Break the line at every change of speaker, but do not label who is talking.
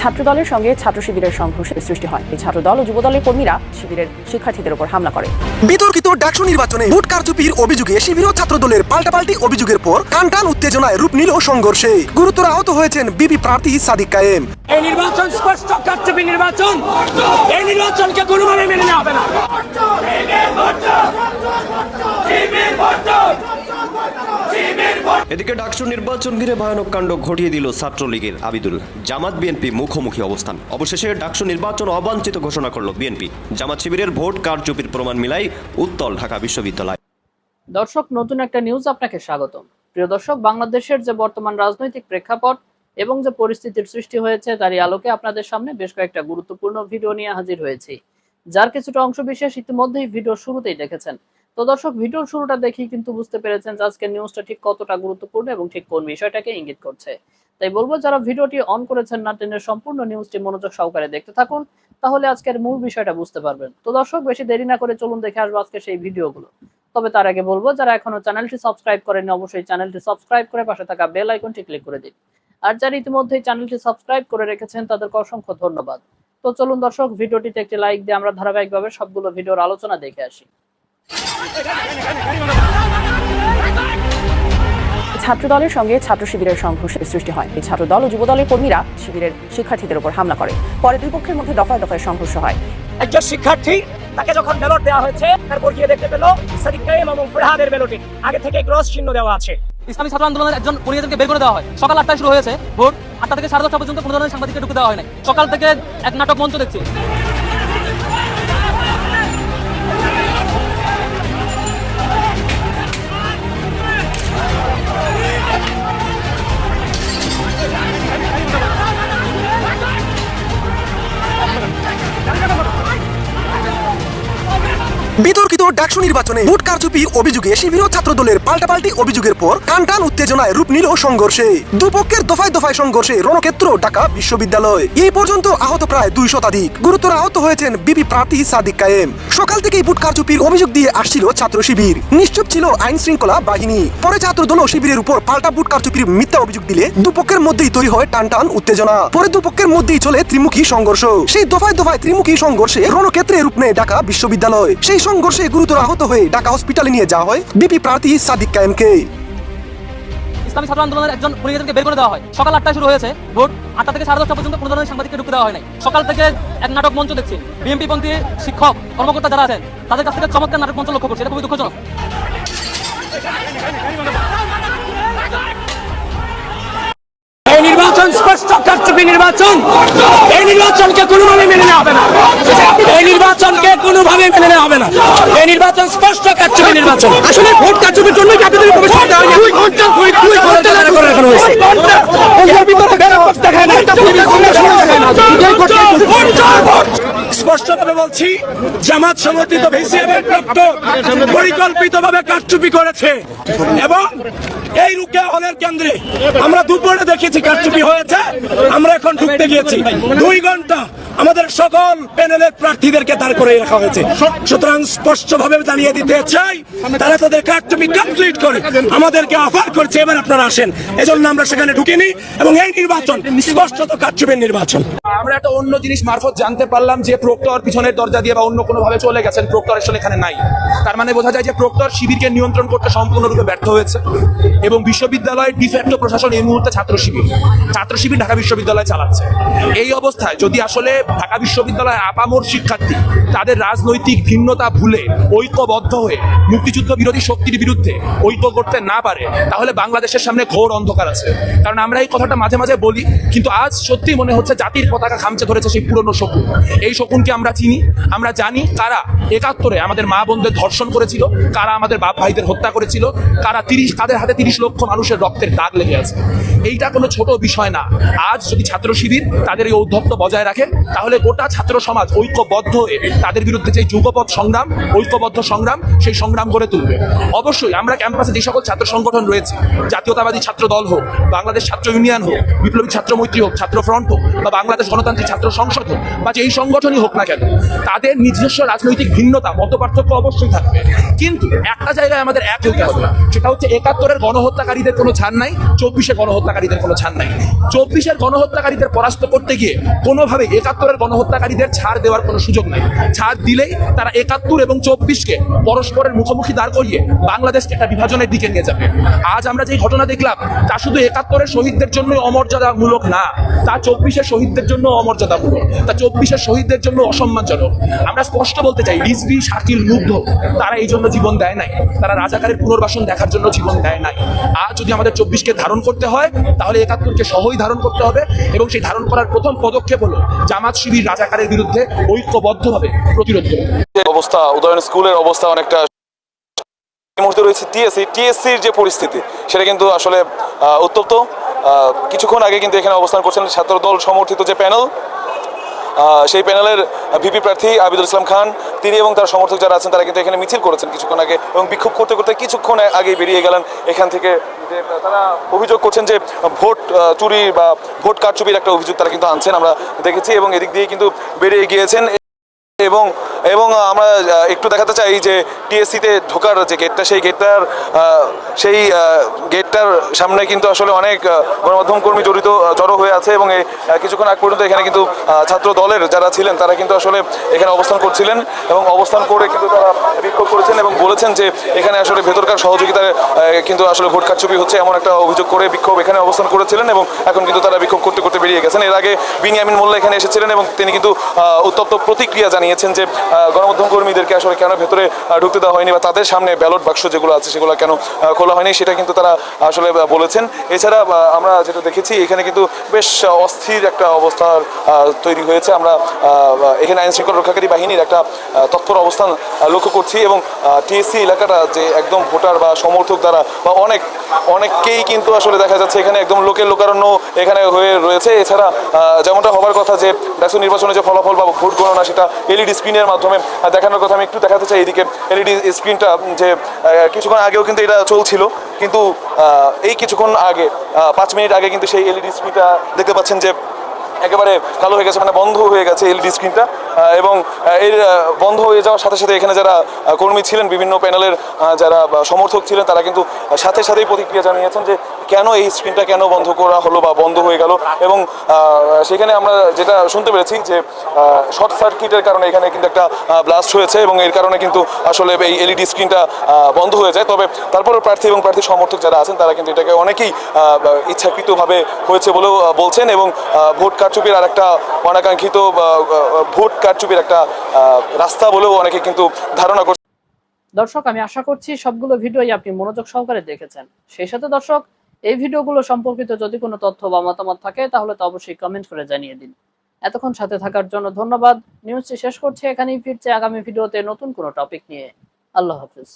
ছাত্রদলের সঙ্গে ছাত্র শিবিরের সংঘর্ষের সৃষ্টি হয়। এই ছাত্রদল ও যুবদলের কর্মীরা শিবিরের শিক্ষার্থীদের উপর হামলা করে।
বিতর্কিত ডাকসু নির্বাচনে ভোট কারচুপির অভিযোগে শিবির ও ছাত্রদলের পাল্টাপাল্টি অভিযোগের পর টান টান উত্তেজনায় রূপ নিল সংঘর্ষে। গুরুতর আহত হয়েছেন বিপি প্রার্থী সাদিক কায়েম।
এই নির্বাচন স্পষ্ট কারচুপি নির্বাচন। এই নির্বাচনকে কোনোভাবে মেনে নেওয়া হবে না।
এদিকে ডাকসু নির্বাচন ঘিরে ভয়ানক কাণ্ড ঘটিয়ে দিল ছাত্রলীগের আবিদুল। জামাত বিএনপি মুখোমুখি অবস্থান। অবশেষে ডাকসু নির্বাচন অবাঞ্ছিত ঘোষণা করল বিএনপি। জামাত শিবিরের ভোট কারচুপির প্রমাণ মিলাই উত্তল ঢাকা বিশ্ববিদ্যালয়।
দর্শক, নতুন একটা নিউজ আপনাকে স্বাগতম। প্রিয় দর্শক, বাংলাদেশের যে বর্তমান রাজনৈতিক প্রেক্ষাপট এবং যে পরিস্থিতির সৃষ্টি হয়েছে তারই আলোকে আপনাদের সামনে বেশ কয়েকটা গুরুত্বপূর্ণ ভিডিও নিয়ে হাজির হয়েছি। যার কিছুটা অংশ বিশেষ ইতিমধ্যেই ভিডিও শুরুতেই দেখেছেন। তো দর্শক, ভিডিওর শুরুটা দেখেই কিন্তু বুঝতে পেরেছেন যে আজকের নিউজটা ঠিক কতটা গুরুত্বপূর্ণ এবং ঠিক কোন বিষয়টাকে ইঙ্গিত করছে। তাই বলব, যারা ভিডিওটি অন করেছেন না টেনের সম্পূর্ণ নিউজটি মনোযোগ সহকারে দেখতে থাকুন, তাহলে আজকের মূল বিষয়টা বুঝতে পারবেন। তো দর্শক, বেশি দেরি না করে চলুন দেখে আসব আজকে সেই ভিডিওগুলো। তবে তার আগে বলব, যারা এখনও চ্যানেলটি সাবস্ক্রাইব করেনি অবশ্যই চ্যানেলটি সাবস্ক্রাইব করে পাশে থাকা বেল আইকনটি ক্লিক করে দিন। আর যারা ইতিমধ্যেই চ্যানেলটি সাবস্ক্রাইব করে রেখেছেন, তাদেরকে অসংখ্য ধন্যবাদ। তো চলুন দর্শক, ভিডিওটিতে একটি লাইক দিয়ে আমরা ধারাবাহিকভাবে সবগুলো ভিডিওর আলোচনা দেখে আসি।
ছাত্রদলের সঙ্গে ছাত্র শিবিরের সংঘর্ষের সৃষ্টি হয়। এই ছাত্রদল ও যুবদলের কর্মীরা শিবিরের শিক্ষার্থীদের উপর হামলা করে। পরে দুই পক্ষের মধ্যে দফায় দফায় সংঘর্ষ হয়।
একজন শিক্ষার্থী তাকে যখন ব্যালট দেওয়া হয়েছে তারপর গিয়ে দেখতে পেল সাদিক এবং ফরহাদের ব্যালটে আগে থেকে ক্রস চিহ্ন দেওয়া আছে।
ইসলামী ছাত্র আন্দোলনের একজন পরিজনকে বের করে দেওয়া হয়। সকাল আটটায় শুরু হয়েছে ভোট আটটা থেকে সাড়ে দশটা পর্যন্ত কোনো ধরনের সাংবাদিককে ঢুকে দেওয়া হয় নাই। সকাল থেকে এক নাটক মঞ্চ দেখছি।
ডাকসু নির্বাচনে ভোট কারচুপির অভিযোগে শিবির ও ছাত্রদলের পাল্টাপাল্টি অভিযোগের পর টান উত্তেজনায় রূপ নিল সংঘর্ষে। দুপক্ষের দফায় দফায় সংঘর্ষে রণক্ষেত্র, ঢাকা বিশ্ববিদ্যালয়। এই পর্যন্ত আহত প্রায় দুই শতাধিক। গুরুতর আহত হয়েছেন বিপি প্রার্থী সাদিক কায়েম। সকাল থেকেই ভোট কারচুপির অভিযোগ দিয়ে আসছিল ছাত্র শিবির। নিশ্চুপ ছিল আইন শৃঙ্খলা বাহিনী। পরে ছাত্রদল ও শিবিরের উপর পাল্টা ভোট কারচুপির মিথ্যা অভিযোগ দিলে দুপক্ষের মধ্যেই তৈরি হয় টান উত্তেজনা। পরে দুপক্ষের মধ্যেই চলে ত্রিমুখী সংঘর্ষ। সেই দফায় দফায় ত্রিমুখী সংঘর্ষে রণক্ষেত্রে রূপ নেয় ঢাকা বিশ্ববিদ্যালয়। সেই সংঘর্ষে গুরুতর আহত হয়ে ঢাকা হসপিটালে নিয়ে যাওয়া হয়। বিপি প্রার্থী সাদিক কায়েমকে।
ইসলামী ছাত্র আন্দোলনের একজন বের করে দেওয়া হয়। সকাল আটটায় শুরু হয়েছে। ভোট আটটা থেকে সাড়ে দশটা পর্যন্ত কোনো ধরনের সাংবাদিককে ঢুকে দেওয়া হয় নাই। সকাল থেকে এক নাটক মঞ্চ দেখছি। বিএনপি পন্থী শিক্ষক কর্মকর্তা যারা আছেন তাদের কাছ থেকে চমৎকার নাটক মঞ্চ লক্ষ্য করছি। এটা খুবই দুঃখজনক।
এই নির্বাচন স্পষ্ট কারচুপি নির্বাচন। এই নির্বাচনকে কোনোভাবে মেনে নেওয়া হবে না এই নির্বাচনকে কোনোভাবে মেনে নেওয়া হবে না এই নির্বাচন স্পষ্ট কারচুপি নির্বাচন আসলে ভোট কারচুপির জন্য আপনাদের প্রবেশ করতে হয়নি দুই ঘণ্টা দুই দুই ঘণ্টা ধরে করে রাখা হয়েছে ওই ভিতরে ব্যালট দেখায় না দেখায় না বলছি, জামাত সমর্থিত পরিকল্পিতভাবে কারচুপি করেছে এবং এই রুকে হলের কেন্দ্রে আমরা দুপুরে দেখেছি কারচুপি হয়েছে, আমরা এখন ঢুকতে গিয়েছি। দুই ঘণ্টা আমাদের সকল প্যানেলের প্রার্থীদেরকে দাঁড় করে রাখা হয়েছে। সুতরাং স্পষ্টভাবে জানিয়ে দিতে চাই, তারা তাদের কারচুপি কমপ্লিট করে আমাদেরকে অফার করছে, এবার আপনারা আসেন। এজন্য আমরা সেখানে ঢুকিনি এবং এই নির্বাচন স্পষ্টত কারচুপির নির্বাচন।
আমরা একটা অন্য জিনিস মারফত জানতে পারলাম যে প্রক্টর পিছনের দরজা দিয়ে বা অন্য কোনো ভাবে চলে গেছেন, প্রক্টর আসলে এখানে নাই। তার মানে বোঝা যায় যে প্রক্টর শিবিরকে নিয়ন্ত্রণ করতে সম্পূর্ণরূপে ব্যর্থ হয়েছে এবং বিশ্ববিদ্যালয়ের ডিফ্যাক্টো প্রশাসন এই মুহূর্তে ছাত্র শিবির। ছাত্র শিবির ঢাকা বিশ্ববিদ্যালয় চালাচ্ছে। এই অবস্থায় যদি আসলে ঢাকা বিশ্ববিদ্যালয় আপামর শিক্ষার্থী তাদের রাজনৈতিক ভিন্নতা ভুলে ঐক্যবদ্ধ হয়ে মুক্তিযুদ্ধ বিরোধী শক্তির বিরুদ্ধে ঐক্য করতে না পারে, তাহলে বাংলাদেশের সামনে ঘোর অন্ধকার আছে। কারণ আমরা এই কথাটা মাঝে মাঝে বলি, কিন্তু আজ সত্যি মনে হচ্ছে জাতির পতাকা খামচে ধরেছে সেই পুরনো শকুন। এই শকুনকে আমরা চিনি? আমরা জানি কারা? একাত্তরে আমাদের মা বোনদের ধর্ষণ করেছিল, কারা আমাদের বাপ ভাইদের হত্যা করেছিল, কারা তিরিশ, তাদের হাতে তিরিশ লক্ষ মানুষের রক্তের দাগ লেগে আছে। এইটা কোনো ছোট বিষয় না। আজ যদি ছাত্র শিবির তাদের এই ঔদ্ধত্য বজায় রাখে, তাহলে গোটা ছাত্র সমাজ ঐক্যবদ্ধ হয়ে তাদের বিরুদ্ধে যে যুগপথ সংগ্রাম, ঐক্যবদ্ধ সংগ্রাম, সেই সংগ্রাম গড়ে তুলবে। অবশ্যই আমরা ক্যাম্পাসে যে সকল ছাত্র সংগঠন রয়েছে, জাতীয়তাবাদী ছাত্র দল হোক, বাংলাদেশ ছাত্র ইউনিয়ন হোক, বিপ্লবী ছাত্র মৈত্রী হোক, ছাত্র ফ্রন্ট হোক, বা বাংলাদেশ গণতান্ত্রিক ছাত্র সংসদ হোক, বা যেই সংগঠনই হোক না কেন, তাদের নিজস্ব রাজনৈতিক ভিন্নতা, মত পার্থক্য অবশ্যই থাকবে। কিন্তু একটা জায়গায় আমাদের এক হতে হবে। সেটা হচ্ছে একাত্তরের গণহত্যাকারীদের কোনো ছাড় নাই, চব্বিশে গণহত্যাকারীদের কোনো ছাড় নাই। চব্বিশের গণহত্যাকারীদের পরাস্ত করতে গিয়ে কোনোভাবে একাত্তরের গণহত্যাকারীদের ছাড় দেওয়ার কোনো সুযোগ নাই। ছাড় দিলেই তারা একাত্তর এবং চব্বিশকে পরস্পরের মুখোমুখি দাঁড় করিয়ে বাংলাদেশকে একটা বিভাজনের দিকে নিয়ে যাবে। আজ আমরা যে ঘটনা দেখলাম, তা শুধু একাত্তরের শহীদদের জন্য অমর্যাদামূলক না, তা চব্বিশের শহীদদের জন্য অমর্যাদামূলক। তা চব্বিশের শহীদদের জন্য অসম্মানজনক। আমরা স্পষ্ট বলতে চাই রিজভি, শাকিল, মুগ্ধ, তারা এই জন্য জীবন দেয় নাই। তারা রাজাকারের পুনর্বাসন দেখার জন্য জীবন দেয় নাই। আর যদি আমাদের চব্বিশকে ধারণ করতে হয়, তাহলে একাত্তরকে সহই ধারণ করতে হবে এবং সেই ধারণ করার প্রথম পদক্ষেপ হলো জামাত শিবির রাজাকারের বিরুদ্ধে ঐক্যবদ্ধভাবে প্রতিরোধ করবে
অবস্থা, উদয়ন স্কুলের অবস্থা অনেকটা এই মুহূর্তে রয়েছে টিএসসি। টিএসসির যে পরিস্থিতি, সেটা কিন্তু আসলে উত্তপ্ত। কিছুক্ষণ আগে কিন্তু এখানে অবস্থান করছেন ছাত্র দল সমর্থিত যে প্যানেল সেই প্যানেলের ভিপি প্রার্থী আবিদুল ইসলাম খান, তিনি এবং তার সমর্থক যারা আছেন, তারা কিন্তু এখানে মিছিল করেছেন কিছুক্ষণ আগে এবং বিক্ষোভ করতে করতে কিছুক্ষণ আগে বেরিয়ে গেলেন এখান থেকে। যে তারা অভিযোগ করছেন যে ভোট চুরি বা ভোট কারচুপির একটা অভিযোগ তারা কিন্তু আনছেন, আমরা দেখেছি এবং এদিক দিয়ে কিন্তু বেরিয়ে গিয়েছেন। এবং এবং আমরা একটু দেখাতে চাই যে টিএসসিতে ঢোকার যে গেটটা সেই গেটটার সেই গেটটার সামনে কিন্তু আসলে অনেক গণমাধ্যম কর্মী জড়িত জড়ো হয়ে আছে এবং কিছুক্ষণ আগ পর্যন্ত এখানে কিন্তু ছাত্র দলের যারা ছিলেন, তারা কিন্তু আসলে এখানে অবস্থান করছিলেন এবং অবস্থান করে কিন্তু তারা বিক্ষোভ করেছেন এবং বলেছেন যে এখানে আসলে ভেতরকার সহযোগিতায় কিন্তু আসলে ভোট কারচুপি হচ্ছে এমন একটা অভিযোগ করে বিক্ষোভ এখানে অবস্থান করেছিলেন এবং এখন কিন্তু তারা বিক্ষোভ করতে করতে বেরিয়ে গেছেন। এর আগে বিনিয়ামিন মোল্লা এখানে এসেছিলেন এবং তিনি কিন্তু উত্তপ্ত প্রতিক্রিয়া জানিয়েছেন যে গণমাধ্যম কর্মীদেরকে আসলে কেন ভেতরে ঢুকতে দেওয়া হয়নি বা তাদের সামনে ব্যালট বাক্স যেগুলো আছে সেগুলো কেন খোলা হয়নি সেটা কিন্তু তারা আসলে বলেছেন। এছাড়া আমরা যেটা দেখেছি, এখানে কিন্তু বেশ অস্থির একটা অবস্থার তৈরি হয়েছে। আমরা এখানে আইন শৃঙ্খলা রক্ষাকারী বাহিনীর একটা তৎপর অবস্থান লক্ষ্য করছি এবং টিএসসি এলাকাটা যে একদম ভোটার বা সমর্থক দ্বারা বা অনেক, অনেককেই কিন্তু আসলে দেখা যাচ্ছে এখানে একদম লোকের লোকারণ্য এখানে হয়ে রয়েছে। এছাড়া যেমনটা হবার কথা যে, ডাকসু নির্বাচনে যে ফলাফল বা ভোট গণনা সেটা এলইডি স্ক্রিনের মাধ্যমে দেখানোর কথা আমি একটু দেখাতে চাই এদিকে। এলইডি স্ক্রিনটা যে কিছুক্ষণ আগেও কিন্তু এটা চলছিল, কিন্তু এই কিছুক্ষণ আগে পাঁচ মিনিট আগে কিন্তু সেই এলইডি স্ক্রিনটা দেখতে পাচ্ছেন যে একেবারে কালো হয়ে গেছে মানে বন্ধ হয়ে গেছে এলইডি স্ক্রিনটা এবং এর বন্ধ হয়ে যাওয়ার সাথে সাথে এখানে যারা কর্মী ছিলেন, বিভিন্ন প্যানেলের যারা সমর্থক ছিলেন, তারা কিন্তু সাথে সাথেই প্রতিক্রিয়া জানিয়েছেন যে কেন এই স্ক্রিনটা কেন বন্ধ করা হলো বা বন্ধ হয়ে গেল। এবং সেখানে আমরা যেটা শুনতে পেরেছি যে শর্ট সার্কিটের কারণে এখানে কিন্তু একটা ব্লাস্ট হয়েছে এবং এর কারণে কিন্তু আসলে এই এলইডি স্ক্রিনটা বন্ধ হয়ে যায়। তবে তারপরে প্রার্থী এবং প্রার্থী সমর্থক যারা আছেন, তারা কিন্তু এটাকে অনেকেই ইচ্ছাকৃতভাবে হয়েছে বলেও বলছেন এবং ভোট কারচুপির আর একটা অনাকাঙ্ক্ষিত ভোট কারচুপির একটা রাস্তা বলেও অনেকে কিন্তু ধারণা করছে
দর্শক, আমি আশা করছি সবগুলো ভিডিওই আপনি মনোযোগ সহকারে দেখেছেন। সেই সাথে দর্শক, এই ভিডিওগুলো সম্পর্কিত যদি কোনো তথ্য বা মতামত থাকে, তাহলে তো অবশ্যই কমেন্ট করে জানিয়ে দিন। এতক্ষণ সাথে থাকার জন্য ধন্যবাদ। নিউজটি শেষ করছি, এখানেই ফিরছে আগামী ভিডিওতে নতুন কোনো টপিক নিয়ে। আল্লাহ হাফিজ।